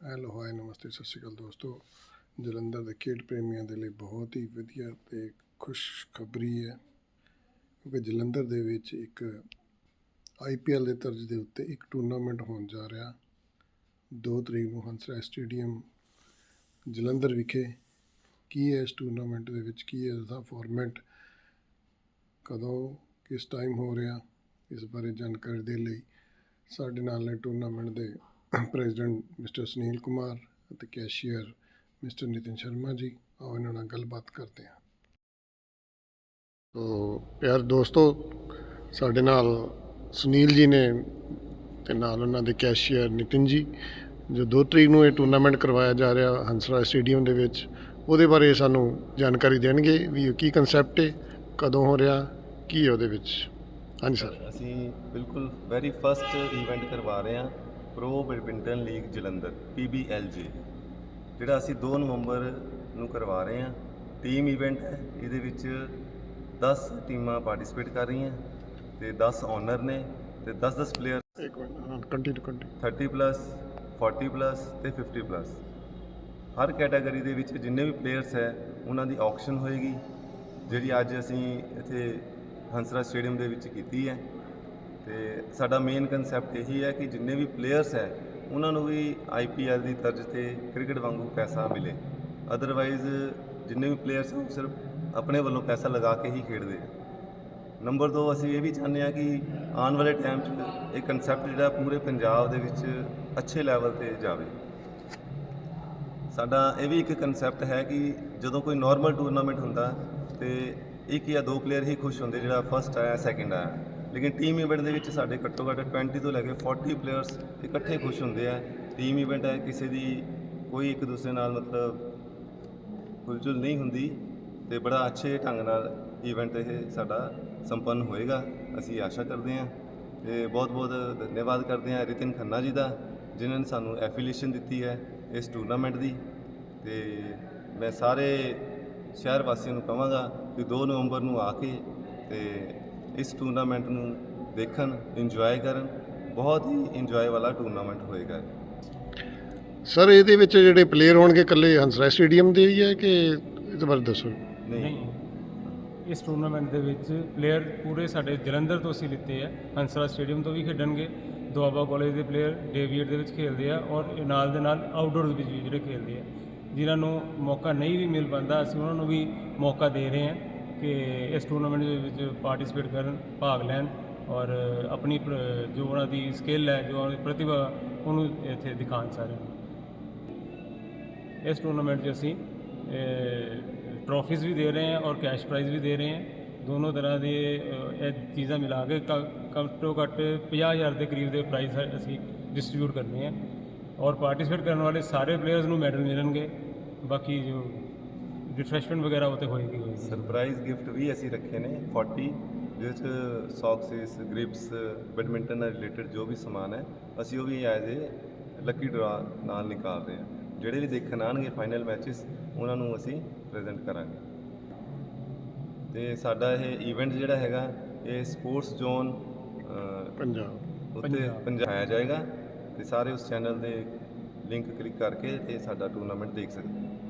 Hello ਹਾਏ, ਨਮਸਤੇ, ਸਤਿ ਸ਼੍ਰੀ ਅਕਾਲ ਦੋਸਤੋ। ਜਲੰਧਰ ਦੇ ਖੇਡ ਪ੍ਰੇਮੀਆਂ ਦੇ ਲਈ ਬਹੁਤ ਹੀ ਵਧੀਆ ਤੇ ਖੁਸ਼ਖਬਰੀ ਹੈ, ਕਿਉਂਕਿ ਜਲੰਧਰ ਦੇ ਵਿੱਚ ਇੱਕ ਆਈਪੀਐਲ ਦੇ ਤਰਜ਼ ਦੇ ਉੱਤੇ ਇੱਕ ਟੂਰਨਾਮੈਂਟ ਹੋਣ ਜਾ ਰਿਹਾ। 2 ਤਰੀਕ ਨੂੰ ਹੰਸਰਾ ਸਟੇਡੀਅਮ ਜਲੰਧਰ ਵਿਖੇ। ਕੀ ਹੈ ਇਸ ਟੂਰਨਾਮੈਂਟ ਦੇ ਵਿੱਚ? ਕੀ ਹੈ ਇਸਦਾ ਫਾਰਮੈਟ ਕਦੋਂ? ਕਿਸ ਟਾਈਮ ਹੋ ਰਿਹਾ? ਇਸ ਬਾਰੇ ਜਾਣਕਾਰੀ ਦੇ ਲਈ ਸਾਡੇ ਨਾਲ ਨੇ ਟੂਰਨਾਮੈਂਟ ਦੇ ਪ੍ਰੈਜ਼ੀਡੈਂਟ ਮਿਸਟਰ ਸੁਨੀਲ ਕੁਮਾਰ ਅਤੇ ਕੈਸ਼ੀਅਰ ਮਿਸਟਰ ਨਿਤਿਨ ਸ਼ਰਮਾ ਜੀ ਆਓ ਇਹਨਾਂ ਨਾਲ ਗੱਲਬਾਤ ਕਰਦੇ ਹਾਂ। ਤੋ ਪਿਆਰ ਦੋਸਤੋ ਸਾਡੇ ਨਾਲ ਸੁਨੀਲ ਜੀ ਨੇ ਤੇ ਨਾਲ ਉਹਨਾਂ ਦੇ ਕੈਸ਼ੀਅਰ ਨਿਤਿਨ ਜੀ ਜੋ 2 ਤਰੀਕ ਨੂੰ ਇਹ ਟੂਰਨਾਮੈਂਟ ਕਰਵਾਇਆ ਜਾ ਰਿਹਾ ਹੰਸਰਾਜ ਸਟੇਡੀਅਮ ਦੇ ਵਿੱਚ ਉਹਦੇ ਬਾਰੇ ਸਾਨੂੰ ਜਾਣਕਾਰੀ ਦੇਣਗੇ ਵੀ ਇਹ ਕੀ ਕਨਸੈਪਟ ਹੈ ਕਦੋਂ ਹੋ ਰਿਹਾ ਕੀ ਹੈ ਉਹਦੇ ਵਿੱਚ। ਹਾਂਜੀ ਸਰ ਅਸੀਂ ਬਿਲਕੁਲ ਵੈਰੀ ਫਸਟ ਇਵੈਂਟ ਕਰਵਾ ਰਹੇ ਹਾਂ। Pro badminton league Jalandhar PBLJ ਜਿਹੜਾ ਅਸੀਂ 2 ਨਵੰਬਰ ਨੂੰ ਕਰਵਾ ਰਹੇ ਹਾਂ। ਟੀਮ ਇਵੈਂਟ ਹੈ ਇਹਦੇ ਵਿੱਚ 10 ਟੀਮਾਂ ਪਾਰਟਿਸਿਪੇਟ ਕਰ ਰਹੀਆਂ ਤੇ 10 ਓਨਰ ਨੇ ਤੇ 10-10 ਪਲੇਅਰ ਇੱਕ ਮਿੰਟ ਹਾਂ ਕੰਟੀਨਿਊ ਕੰਟੀਨਿਊ 30 ਪਲੱਸ 40 ਪਲੱਸ ਤੇ 50 ਪਲੱਸ ਹਰ ਕੈਟਾਗਰੀ ਦੇ ਵਿੱਚ ਜਿੰਨੇ ਵੀ ਪਲੇਅਰਸ ਹੈ ਉਹਨਾਂ ਦੀ ਆਕਸ਼ਨ ਹੋਏਗੀ ਜਿਹੜੀ ਅੱਜ ਅਸੀਂ ਇੱਥੇ ਹੰਸਰਾਜ ਸਟੇਡੀਅਮ ਦੇ ਵਿੱਚ ਕੀਤੀ ਹੈ। ਤੇ ਸਾਡਾ ਮੇਨ ਕਨਸੈਪਟ ਇਹੀ ਹੈ ਕਿ ਜਿੰਨੇ ਵੀ ਪਲੇਅਰਸ ਹੈ, ਉਹਨਾਂ ਨੂੰ ਵੀ ਆਈਪੀਐਲ ਦੀ ਤਰਜ਼ ਤੇ ਕ੍ਰਿਕਟ ਵਾਂਗੂ ਪੈਸਾ ਮਿਲੇ। ਅਦਰਵਾਈਜ਼ ਜਿੰਨੇ ਵੀ ਪਲੇਅਰਸ ਉਹ ਸਿਰਫ ਆਪਣੇ ਵੱਲੋਂ ਪੈਸਾ ਲਗਾ ਕੇ ਹੀ ਖੇਡਦੇ ਨੰਬਰ 2 ਅਸੀਂ ਇਹ ਵੀ ਚਾਹੁੰਦੇ ਹਾਂ ਕਿ ਆਉਣ ਵਾਲੇ ਟਾਈਮ 'ਚ ਇਹ ਕਨਸੈਪਟ ਜਿਹੜਾ ਪੂਰੇ ਪੰਜਾਬ ਦੇ ਵਿੱਚ ਅੱਛੇ ਲੈਵਲ ਤੇ ਜਾਵੇ। ਸਾਡਾ ਇਹ ਵੀ ਇੱਕ ਕਨਸੈਪਟ ਹੈ ਕਿ ਜਦੋਂ ਕੋਈ ਨਾਰਮਲ ਟੂਰਨਾਮੈਂਟ ਹੁੰਦਾ ਤੇ ਇੱਕ ਜਾਂ ਦੋ ਪਲੇਅਰ ਹੀ ਖੁਸ਼ ਹੁੰਦੇ, ਜਿਹੜਾ ਫਸਟ ਆਇਆ ਸੈਕਿੰਡ ਆਇਆ। ਲੇਕਿਨ ਟੀਮ ਇਵੈਂਟ ਦੇ ਵਿੱਚ ਸਾਡੇ ਘੱਟੋ ਘੱਟ 20 ਤੋਂ ਲੈ ਕੇ 40 ਪਲੇਅਰਸ ਇਕੱਠੇ ਖੁਸ਼ ਹੁੰਦੇ ਆ। ਟੀਮ ਇਵੈਂਟ ਹੈ, ਕਿਸੇ ਦੀ ਕੋਈ ਇੱਕ ਦੂਸਰੇ ਨਾਲ ਮਤਲਬ ਹੁਲਚੁਲ ਨਹੀਂ ਹੁੰਦੀ ਤੇ ਬੜਾ ਅੱਛੇ ਢੰਗ ਨਾਲ ਇਵੈਂਟ ਇਹ ਸਾਡਾ ਸੰਪੰਨ ਹੋਏਗਾ, ਅਸੀਂ ਆਸ਼ਾ ਕਰਦੇ ਹਾਂ। ਤੇ ਬਹੁਤ ਬਹੁਤ ਧੰਨਵਾਦ ਕਰਦੇ ਹਾਂ ਰਿਤਿਨ ਖੰਨਾ ਜੀ ਦਾ, ਜਿਨ੍ਹਾਂ ਨੇ ਸਾਨੂੰ ਐਫੀਲੀਏਸ਼ਨ ਦਿੱਤੀ ਹੈ ਇਸ ਟੂਰਨਾਮੈਂਟ ਦੀ। ਤੇ ਮੈਂ ਸਾਰੇ ਸ਼ਹਿਰ ਵਾਸੀਆਂ ਨੂੰ ਕਹਾਂਗਾ ਕਿ 2 ਨਵੰਬਰ ਨੂੰ ਆ ਕੇ ਤੇ ਇਸ ਟੂਰਨਾਮੈਂਟ ਨੂੰ ਦੇਖਣ ਇੰਜੋਏ ਕਰਨ ਬਹੁਤ ਹੀ ਇੰਜੋਏ ਵਾਲਾ ਟੂਰਨਾਮੈਂਟ ਹੋਏਗਾ। ਸਰ ਇਹਦੇ ਵਿੱਚ ਜਿਹੜੇ ਪਲੇਅਰ ਹੋਣਗੇ ਇਕੱਲੇ ਹੰਸਰਾਜ ਸਟੇਡੀਅਮ ਦੇ ਹੀ ਹੈ ਕਿ ਇਹਦੇ ਬਾਰੇ ਦੱਸੋ? ਨਹੀਂ। ਇਸ ਟੂਰਨਾਮੈਂਟ ਦੇ ਵਿੱਚ ਪਲੇਅਰ ਪੂਰੇ ਸਾਡੇ ਜਲੰਧਰ ਤੋਂ ਅਸੀਂ ਲਿੱਤੇ ਆ। ਹੰਸਰਾਜ ਸਟੇਡੀਅਮ ਤੋਂ ਵੀ ਖੇਡਣਗੇ। ਦੁਆਬਾ ਕਾਲਜ ਦੇ ਪਲੇਅਰ ਡੇਵੀਡ ਦੇ ਵਿੱਚ ਖੇਡਦੇ ਆ ਔਰ ਇਹ ਨਾਲ ਦੇ ਨਾਲ ਆਊਟਡੋਰ ਦੇ ਵਿੱਚ ਵੀ ਜਿਹੜੇ ਖੇਡਦੇ ਆ। ਜਿਨ੍ਹਾਂ ਨੂੰ ਮੌਕਾ ਨਹੀਂ ਵੀ ਮਿਲ ਪਾਉਂਦਾ ਅਸੀਂ ਉਹਨਾਂ ਨੂੰ ਵੀ ਮੌਕਾ ਦੇ ਰਹੇ ਹਾਂ। ਕਿ ਇਸ ਟੂਰਨਾਮੈਂਟ ਦੇ ਵਿੱਚ ਪਾਰਟਿਸਿਪੇਟ ਕਰਨ ਭਾਗ ਲੈਣ ਔਰ ਆਪਣੀ ਪ੍ਰ- ਜੋ ਉਹਨਾਂ ਦੀ ਸਕਿੱਲ ਹੈ ਜੋ ਉਹਨਾਂ ਦੀ ਪ੍ਰਤਿਭਾ ਉਹਨੂੰ ਇੱਥੇ ਦਿਖਾਉਣ ਸਾਰਿਆਂ ਨੂੰ। ਇਸ ਟੂਰਨਾਮੈਂਟ 'ਚ ਅਸੀਂ ਟਰੋਫੀਜ਼ ਵੀ ਦੇ ਰਹੇ ਹਾਂ ਔਰ ਕੈਸ਼ ਪ੍ਰਾਈਜ਼ ਵੀ ਦੇ ਰਹੇ ਹਾਂ। ਦੋਨੋਂ ਤਰ੍ਹਾਂ ਦੇ ਅ, ਇਹ ਚੀਜ਼ਾਂ ਮਿਲਾ ਕੇ ਕ- ਘੱਟੋ ਘੱਟ 50000 ਦੇ ਕਰੀਬ ਦੇ ਪ੍ਰਾਈਜ਼ ਅਸੀਂ ਡਿਸਟ੍ਰੀਬਿਊਟ ਕਰਨੇ ਆ। ਔਰ ਪਾਰਟਿਸਿਪੇਟ ਕਰਨ ਵਾਲੇ ਸਾਰੇ ਪਲੇਅਰਸ ਨੂੰ ਮੈਡਲ ਮਿਲਣਗੇ। ਬਾਕੀ ਜੋ ਰਿਫਰੈਸ਼ਮੈਂਟ ਵਗੈਰਾ ਉਹ ਤੇ ਹੋਏਗੀ ਹੋਏਗੀ। ਸਰਪ੍ਰਾਈਜ਼ ਗਿਫਟ ਵੀ ਅਸੀਂ ਰੱਖੇ ਨੇ 40 ਜਿਹਦੇ ਚ ਸੌਕਸਿਸ ਗ੍ਰਿਪਸ ਬੈਡਮਿੰਟਨ ਨਾਲ ਰਿਲੇਟਡ ਜੋ ਵੀ ਸਮਾਨ ਹੈ ਅਸੀਂ ਉਹ ਵੀ ਐਜ਼ ਏ ਲੱਕੀ ਡਰਾ ਨਾਲ ਨਿਕਾਲ ਰਹੇ ਹਾਂ। ਜਿਹੜੇ ਵੀ ਦੇਖਣ ਆਣਗੇ ਫਾਈਨਲ ਮੈਚਸ ਉਹਨਾਂ ਨੂੰ ਅਸੀਂ ਪ੍ਰੈਜ਼ੈਂਟ ਕਰਾਂਗੇ। ਤੇ ਸਾਡਾ ਇਹ ਇਵੈਂਟ ਜਿਹੜਾ ਹੈਗਾ ਇਹ ਸਪੋਰਟਸ ਜ਼ੋਨ ਪੰਜਾਬ। ਉੱਤੇ ਪੰਜਾਬ। ਆਇਆ ਜਾਏਗਾ ਤੇ ਸਾਰੇ ਉਸ ਚੈਨਲ ਦੇ ਲਿੰਕ ਕਲਿੱਕ ਕਰਕੇ ਤੇ ਸਾਡਾ ਟੂਰਨਾਮੈਂਟ ਦੇਖ ਸਕਦੇ thank